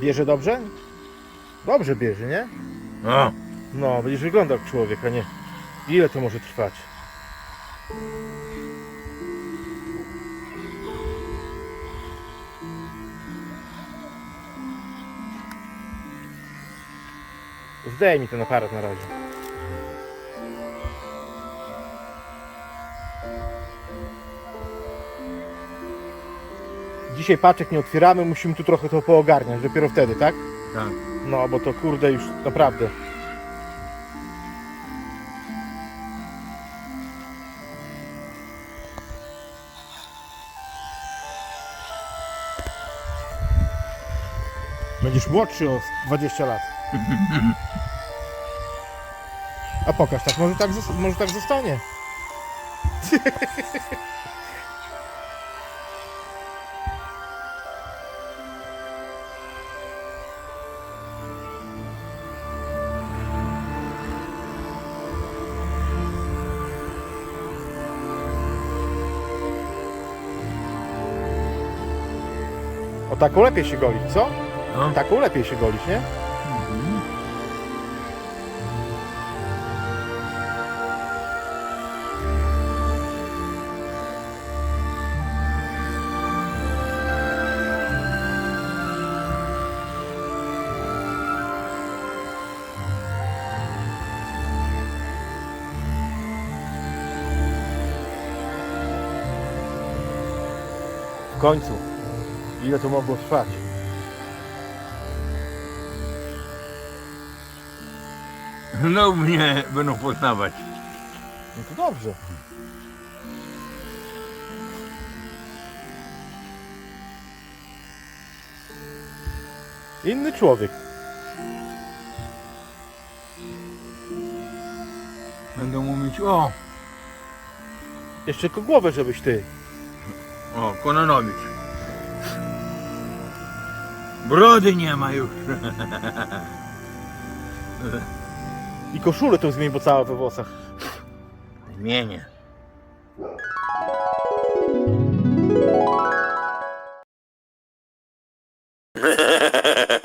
Bierze dobrze? Dobrze bierze, nie? O, No, będziesz wyglądał jak człowiek, a nie. Ile to może trwać? Zdejmij ten aparat na razie. Dzisiaj paczek nie otwieramy, musimy tu trochę to poogarniać, dopiero wtedy, tak? tak. No, bo to kurde już naprawdę. Będziesz młodszy o 20 lat. A pokaż tak, może tak, może tak zostanie. taką lepiej się golić, co? No. Taką lepiej się golić, nie? Mhm. W końcu. Ile to mogło trwać? No mnie będą poznawać. No to dobrze. Inny człowiek. Będą mówić, o, Jeszcze tylko głowę, żebyś ty. o, Kononowicz. Brody nie ma już. I koszulę tą zmień, bo cała we włosach. Zmienię.